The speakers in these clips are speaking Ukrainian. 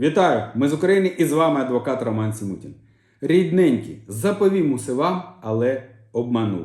Вітаю! Ми з України і з вами адвокат Роман Сімутін. Рідненький, заповів муси вам, але обманув.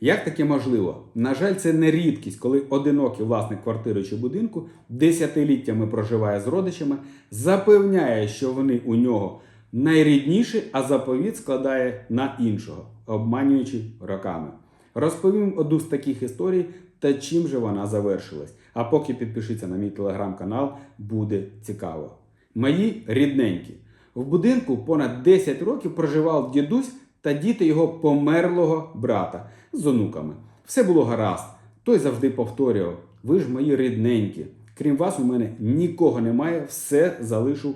Як таке можливо? На жаль, це не рідкість, коли одинокий власник квартири чи будинку десятиліттями проживає з родичами, запевняє, що вони у нього найрідніші, а заповіт складає на іншого, обманюючи роками. Розповім одну з таких історій та чим же вона завершилась. А поки підпишіться на мій телеграм-канал, буде цікаво. Мої рідненькі. В будинку понад 10 років проживав дідусь та діти його померлого брата з онуками. Все було гаразд. Той завжди повторював: ви ж мої рідненькі. Крім вас, у мене нікого немає, все залишу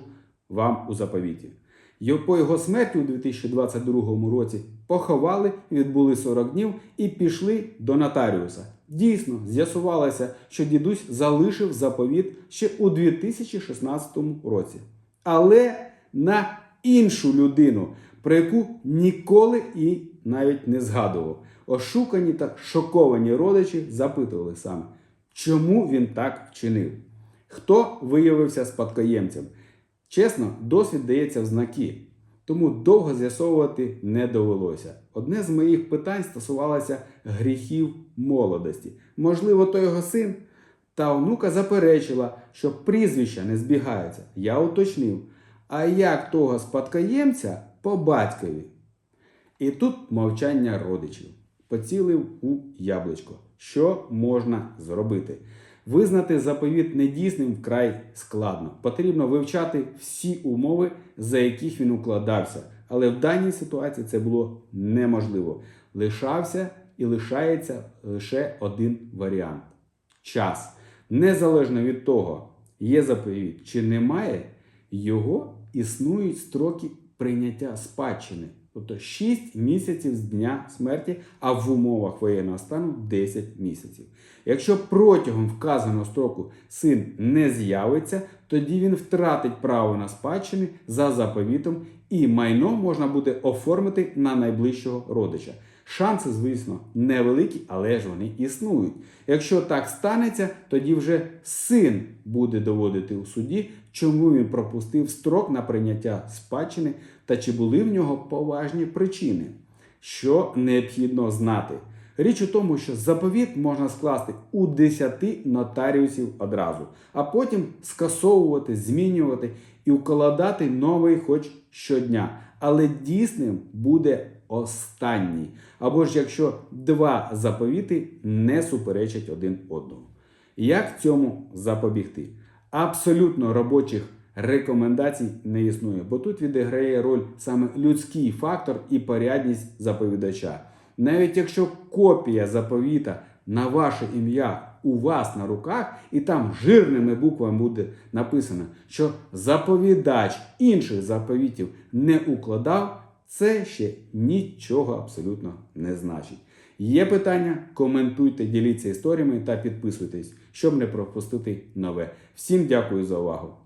вам у заповіті. По його смерті у 2022 році поховали, відбули 40 днів і пішли до нотаріуса. Дійсно, з'ясувалося, що дідусь залишив заповіт ще у 2016 році. Але на іншу людину, про яку ніколи і навіть не згадував. Ошукані та шоковані родичі запитували саме, чому він так вчинив. Хто виявився спадкоємцем? Чесно, досвід дається в знаки, тому довго з'ясовувати не довелося. Одне з моїх питань стосувалося гріхів молодості. Можливо, то його син. Та онука заперечила, що прізвища не збігаються. Я уточнив. А як того спадкоємця по батькові? І тут мовчання родичів. Поцілив у яблучко. Що можна зробити? Визнати заповіт недійсним вкрай складно. Потрібно вивчати всі умови, за яких він укладався. Але в даній ситуації це було неможливо. Лишався і лишається лише один варіант час. Незалежно від того, є заповіт чи немає, його існують строки прийняття спадщини. Тобто 6 місяців з дня смерті, а в умовах воєнного стану 10 місяців. Якщо протягом вказаного строку син не з'явиться, тоді він втратить право на спадщини за заповітом, і майно можна буде оформити на найближчого родича. Шанси, звісно, невеликі, але ж вони існують. Якщо так станеться, тоді вже син буде доводити у суді, чому він пропустив строк на прийняття спадщини та чи були в нього поважні причини. Що необхідно знати? Річ у тому, що заповіт можна скласти у 10 нотаріусів одразу, а потім скасовувати, змінювати і укладати новий хоч щодня. Але дійсним буде останній. Або ж якщо два заповіти не суперечать один одному. Як цьому запобігти? Абсолютно робочих рекомендацій не існує, бо тут відіграє роль саме людський фактор і порядність заповідача. Навіть якщо копія заповіта на ваше ім'я у вас на руках, і там жирними буквами буде написано, що заповідач інших заповітів не укладав, це ще нічого абсолютно не значить. Є питання? Коментуйте, діліться історіями та підписуйтесь, щоб не пропустити нове. Всім дякую за увагу!